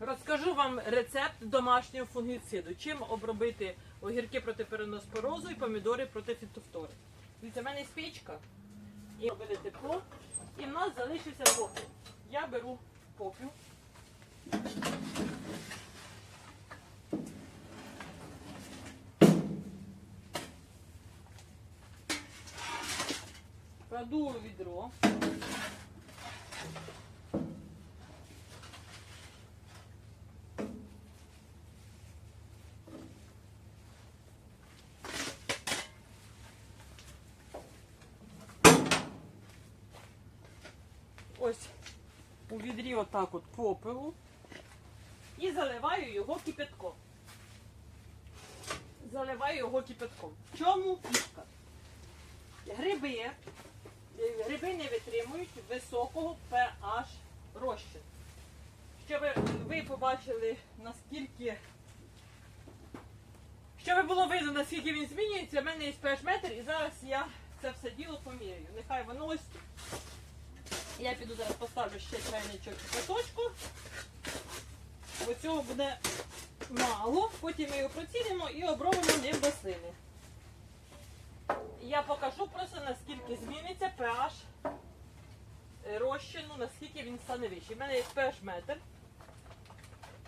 Розкажу вам рецепт домашнього фунгіциду. Чим обробити огірки проти переноспорозу і помідори проти фітофтори. Дивіться, в мене є спічка і робили тепло, і в нас залишився попіл. Я беру попіл. У відро. Ось у відрі отак от попелу і заливаю його кипятком. Заливаю його кипятком. В чому фішка? Гриби, гриби не витримують високого pH розчин. Щоб ви побачили, наскільки. Щоб було видно, наскільки він змінюється, в мене є pH метр, і зараз я це все діло поміряю. Нехай воно ось я піду зараз поставлю ще чайничок кипяточку. Ось цього буде мало. Потім ми його процінимо і обробимо ним рослини. Я покажу просто наскільки зміниться pH розчину, наскільки він стане вищий. У мене є pH метр.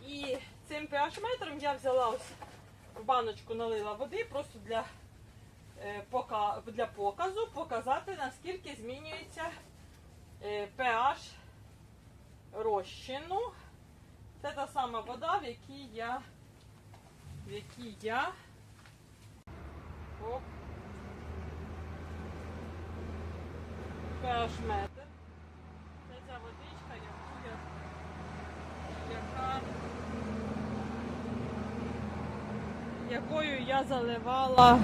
І цим pH метром я взяла ось в баночку налила води просто для, е, для показу, показати наскільки змінюється pH розчину. Це та сама вода, в якій я, в якій я оп, pH метр. Це ця водичка, яку я, яка, якою я заливала.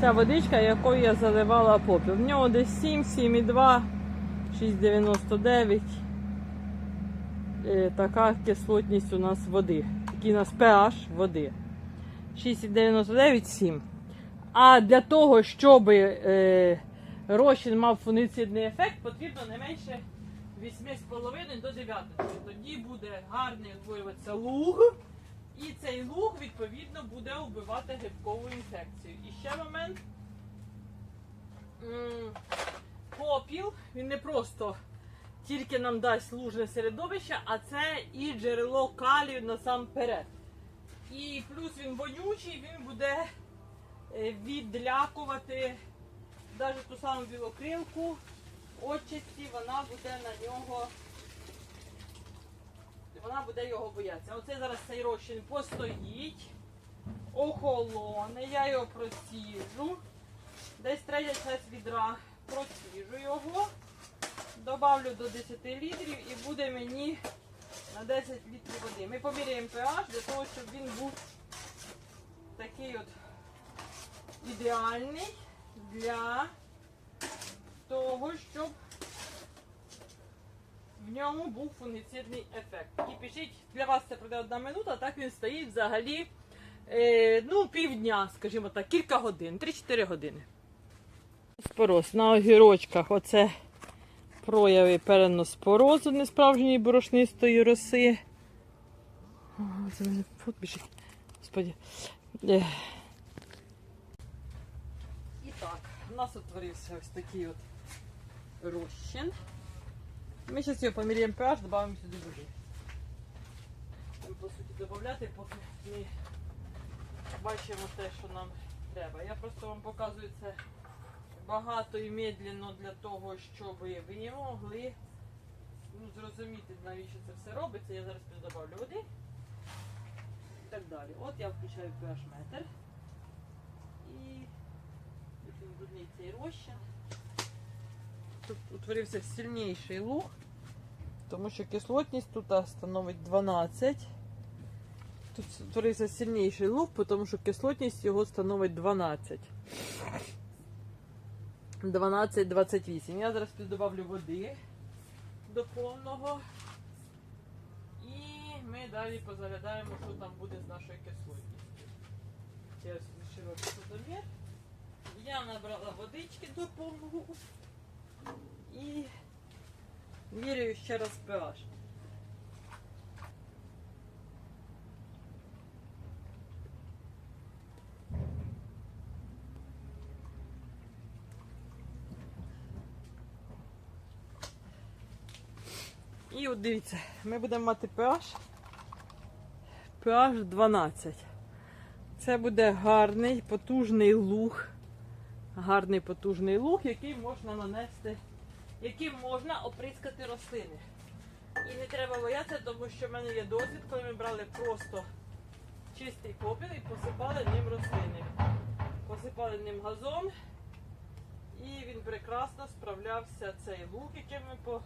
Ця водичка, якою я заливала попіл. В нього десь 7, 7,2, 6,99. Е, така кислотність у нас води. Такий у нас pH води. 6,99, 7. А для того, щоб е, розчин мав фунгіцидний ефект, потрібно не менше 8,5 до 9. Тоді буде гарний утворюватися луг. І цей луг, відповідно, буде вбивати грибкову інфекцію. І ще момент. Попіл, він не просто тільки нам дасть лужне середовище, а це і джерело калію насамперед. І плюс він вонючий, він буде е, відлякувати навіть ту саму білокрилку, отчасті вона буде на нього. Вона буде його боятися. Оце зараз цей розчин постоїть, охолоне, я його просіжу. Десь третя часть відра просіжу його. Добавлю до 10 літрів і буде мені на 10 літрів води. Ми поміряємо pH для того, щоб він був такий от ідеальний для того, щоб в ньому був фунгіцидний ефект. І пишіть, для вас це пройде одна минута, так він стоїть взагалі е, ну, півдня, скажімо так, кілька годин, 3-4 години. Спороз на огірочках оце прояви переноспорозу несправжньої борошнистої роси. Ага, Це мене фут біжить. Господи. І так, у нас утворився ось такий от розчин. Ми зараз його поміряємо pH, додамо сюди води. Там, по суті, додати, поки ми бачимо те, що нам треба. Я просто вам показую це багато і медленно для того, щоб ви могли ну, зрозуміти, навіщо це все робиться. Я зараз плюс добавлю води і так далі. От я включаю pH метр і брудний цей розчин. Тут утворився сильніший луг, тому що кислотність тут становить 12. Тут утворився сильніший луг, тому що кислотність його становить 12. 12-28. Я зараз піддобавлю води до повного. І ми далі позаглядаємо, що там буде з нашою кислотністю. Зараз широкий судомір. Я набрала водички до повного і міряю ще раз pH. І от дивіться, ми будемо мати pH. pH 12. Це буде гарний, потужний луг. Гарний потужний луг, який можна нанести, яким можна оприскати рослини. І не треба боятися, тому що в мене є досвід, коли ми брали просто чистий попіл і посипали ним рослини. Посипали ним газон, і він прекрасно справлявся цей лук, яким ми по,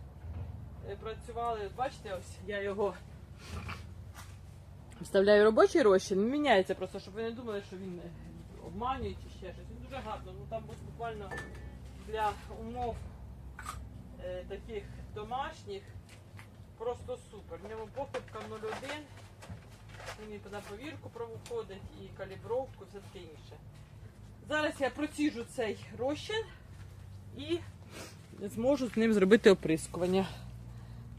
працювали. Бачите, ось я його вставляю робочий розчин, міняється просто, щоб ви не думали, що він е, обманює чи ще щось. Він дуже гарно. Ну там буквально для умов е, таких домашніх просто супер. В ньому похибка 0,1. Він на повірку проходить, і калібровку, і все таке інше. Зараз я проціжу цей розчин і зможу з ним зробити оприскування.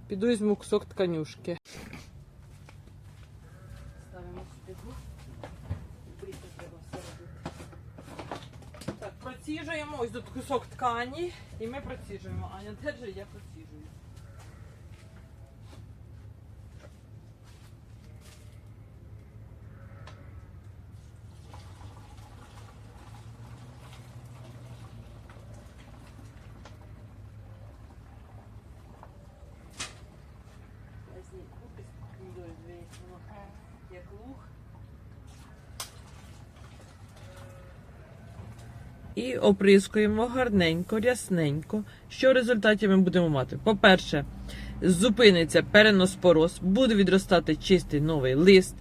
Піду візьму кусок тканюшки. Ставимо сюди. Бріти треба все робити. Так, проціжуємо. Ось тут кусок ткані, і ми проціжуємо. Аня де ж я проціжую. Возьми купи помідорів дивіться, воно як луг. І оприскуємо гарненько, рясненько. Що в результаті ми будемо мати? По-перше, зупиниться переноспороз, буде відростати чистий новий лист,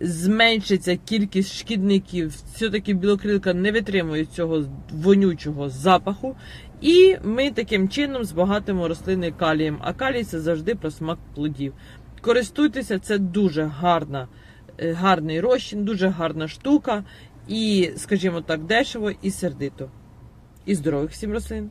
зменшиться кількість шкідників. Все-таки білокрилка не витримує цього вонючого запаху. І ми таким чином збагатимо рослини калієм. А калій це завжди про смак плодів. Користуйтеся, це дуже гарна, е, гарний розчин, дуже гарна штука. І, скажімо так, дешево і сердито. І здорових всім рослин.